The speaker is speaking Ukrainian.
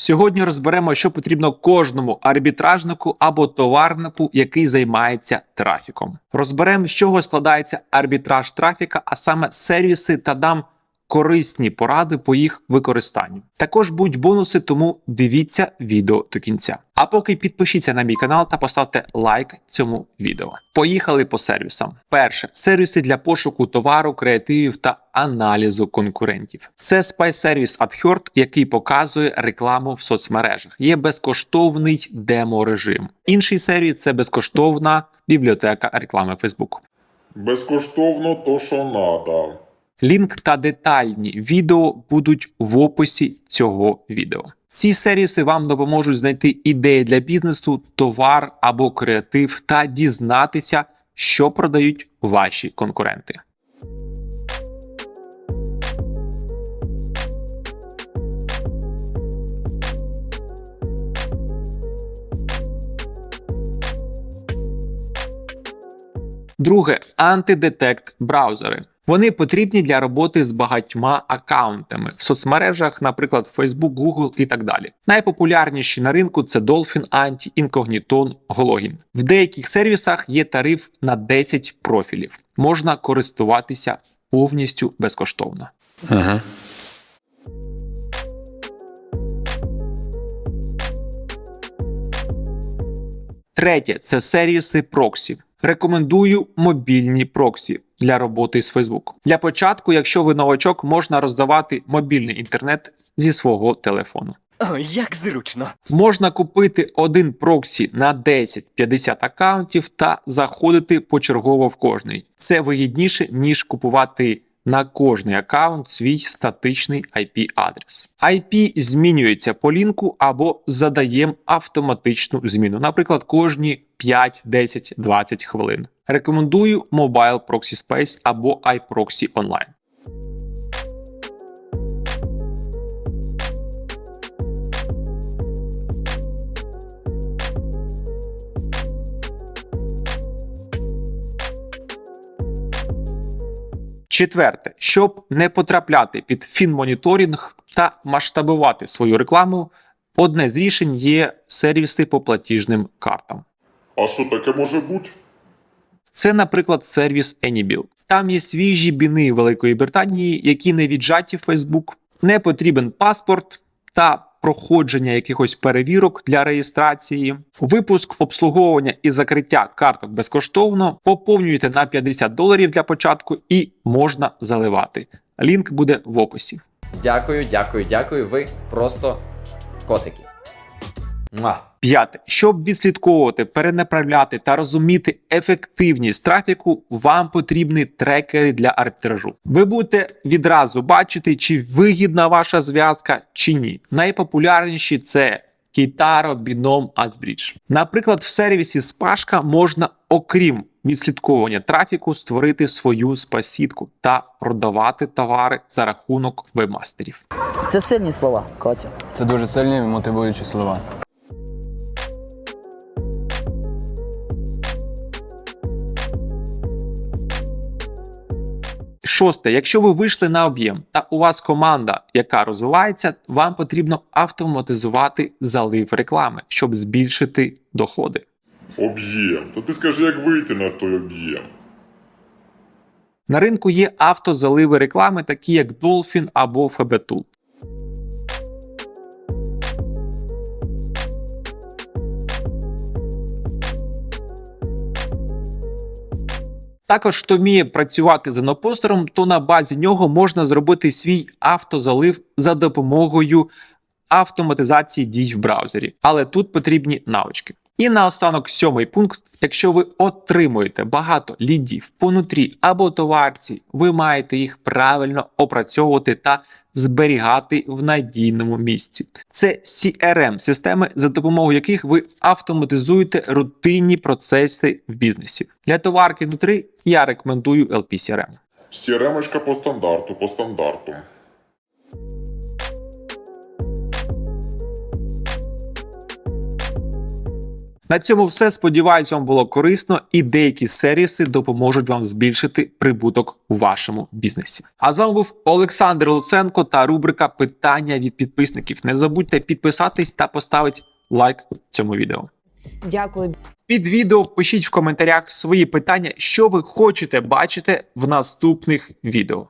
Сьогодні розберемо, що потрібно кожному арбітражнику або товарнику, який займається трафіком. Розберемо, з чого складається арбітраж трафіка, а саме сервіси та дам корисні поради по їх використанню. Також будуть бонуси, тому дивіться відео до кінця. А поки підпишіться на мій канал та поставте лайк цьому відео. Поїхали по сервісам. Перше сервіси для пошуку товару, креативів та аналізу конкурентів. Це спай-сервіс AdHerd, який показує рекламу в соцмережах. Є безкоштовний демо-режим. Інший сервіс це безкоштовна бібліотека реклами Facebook. Безкоштовно то, що надо. Лінк та детальні відео будуть в описі цього відео. Ці сервіси вам допоможуть знайти ідеї для бізнесу, товар або креатив та дізнатися, що продають ваші конкуренти. Друге антидетект браузери. Вони потрібні для роботи з багатьма аккаунтами в соцмережах, наприклад, Facebook, Google і так далі. Найпопулярніші на ринку це Dolphin, Anti, Incogniton, Hologin. В деяких сервісах є тариф на 10 профілів. Можна користуватися повністю безкоштовно. Ага. Третє це сервіси проксі. Рекомендую мобільні проксі для роботи з Facebook. Для початку, якщо ви новачок, можна роздавати мобільний інтернет зі свого телефону. О, як зручно. Можна купити один проксі на 10-50 аккаунтів та заходити почергово в кожний. Це вигідніше, ніж купувати на кожний аккаунт свій статичний IP-адрес. IP змінюється по лінку або задаємо автоматичну зміну, наприклад, кожні 5, 10, 20 хвилин. Рекомендую Mobile Proxy Space або iProxy Online. Четверте, щоб не потрапляти під фінмоніторинг та масштабувати свою рекламу, одне з рішень є сервіси по платіжним картам. А що таке може бути? Це, наприклад, сервіс AnyBill. Там є свіжі біни Великої Британії, які не віджаті в Facebook, не потрібен паспорт та проходження якихось перевірок для реєстрації, випуск обслуговування і закриття карток безкоштовно, поповнюєте на 50 доларів для початку і можна заливати. Лінк буде в описі. Дякую, дякую, дякую. Ви просто котики. П'яте, щоб відслідковувати, перенаправляти та розуміти ефективність трафіку, вам потрібні трекери для арбітражу. Ви будете відразу бачити, чи вигідна ваша зв'язка чи ні. Найпопулярніші це Kitaro, Binom, AdsBridge. Наприклад, в сервісі Spashka можна, окрім відслідковування трафіку, створити свою спасітку та продавати товари за рахунок вебмастерів. Це сильні слова, Котя. Це дуже сильні мотивуючі слова. Шосте, якщо ви вийшли на об'єм та у вас команда, яка розвивається, вам потрібно автоматизувати залив реклами, щоб збільшити доходи. Об'єм. То ти скажи, як вийти на той об'єм. На ринку є автозаливи реклами, такі як Dolphin або FBTool. Також, хто вміє працювати з інопостером, то на базі нього можна зробити свій автозалив за допомогою автоматизації дій в браузері. Але тут потрібні навички. І наостанок сьомий пункт. Якщо ви отримуєте багато лідів по нутрі або товарці, ви маєте їх правильно опрацьовувати та зберігати в надійному місці. Це crm системи за допомогою яких ви автоматизуєте рутинні процеси в бізнесі. Для товарки нутри я рекомендую LP-CRM. Сіремочка по стандарту, по стандарту. На цьому все. Сподіваюсь, вам було корисно, і деякі сервіси допоможуть вам збільшити прибуток у вашому бізнесі. А з вами був Олександр Луценко та рубрика Питання від підписників. Не забудьте підписатись та поставити лайк цьому відео. Дякую. Під відео пишіть в коментарях свої питання, що ви хочете бачити в наступних відео.